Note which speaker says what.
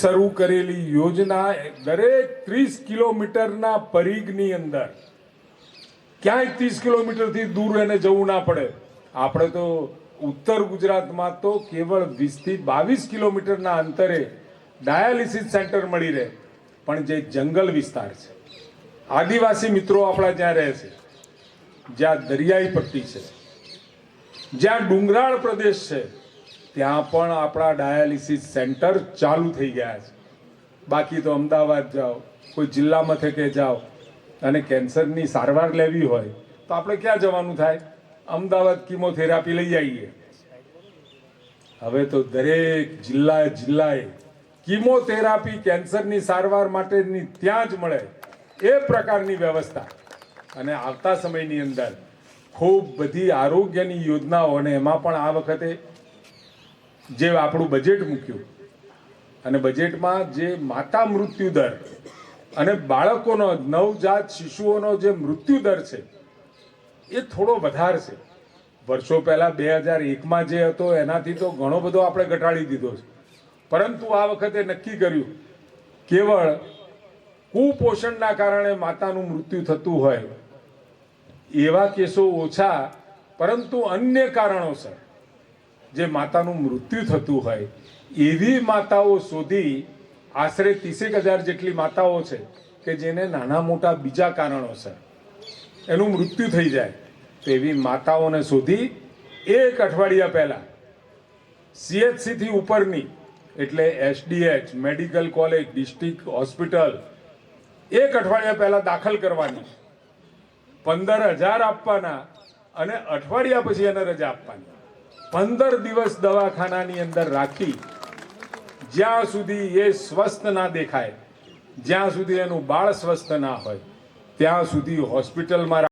Speaker 1: શરૂ કરેલી યોજના દરેક ત્રીસ કિલોમીટરના પરિઘની અંદર. ક્યાંય ત્રીસ કિલોમીટરથી દૂર એને જવું ના પડે. આપણે તો ઉત્તર ગુજરાતમાં તો કેવળ વીસથી બાવીસ કિલોમીટરના અંતરે ડાયાલિસિસ સેન્ટર મળી રહે. પણ જે જંગલ વિસ્તાર છે, આદિવાસી મિત્રો આપણા જ્યાં રહે છે, જ્યાં દરિયાઈ પટ્ટી છે, જ્યાં ડુંગરાળ પ્રદેશ છે ત્યાં પણ આપણા ડાયાલિસિસ સેન્ટર ચાલુ થઈ ગયા છે. બાકી તો અમદાવાદ જાઓ, કોઈ જિલ્લા મથકે જાઓ અને કેન્સરની સારવાર લેવી હોય તો આપણે ક્યાં જવાનું થાય? અમદાવાદ કિમોથેરાપી લઈ આવીએ. હવે તો દરેક જિલ્લાએ જિલ્લાએ કિમોથેરાપી કેન્સરની સારવાર માટેની ત્યાં જ મળે એ પ્રકારની વ્યવસ્થા. અને આવતા સમયની અંદર ખૂબ બધી આરોગ્યની યોજનાઓ અને એમાં પણ આ વખતે જે આપણું બજેટ મૂક્યું અને બજેટમાં જે માતા મૃત્યુ દર અને બાળકોનો, નવજાત શિશુઓનો જે મૃત્યુ દર છે, એ થોડો વધારે છે. વર્ષો પહેલાં બે હજાર એકમાં જે હતો, એનાથી તો ઘણો બધો આપણે ઘટાડી દીધો છે. પરંતુ આ વખતે નક્કી કર્યું, કેવળ કુપોષણના કારણે માતાનું મૃત્યુ થતું હોય, એવા કેસો ઓછા, પરંતુ અન્ય કારણોસર જે માતાનું મૃત્યુ થતું હોય, એવી માતાઓ શોધી આશરે ત્રીસેક હજાર જેટલી માતાઓ છે કે જેને નાના મોટા બીજા કારણોસર એનું મૃત્યુ થઈ જાય. તો એવી માતાઓને શોધી એક અઠવાડિયા પહેલાં સીએચસીથી ઉપરની, એટલે SDH medical college, district hospital, એક અઠવાડિયા પહેલાં દાખલ કરવાની. પંદર હજાર આપવાના અને અઠવાડિયા પછી એને રજા આપવાની. પંદર દિવસ દવાખાનાની અંદર રાખી, જ્યાં સુધી એ સ્વસ્થ ના દેખાય, જ્યાં સુધી એનું બાળ સ્વસ્થ ના હોય, ત્યાં સુધી હોસ્પિટલમાં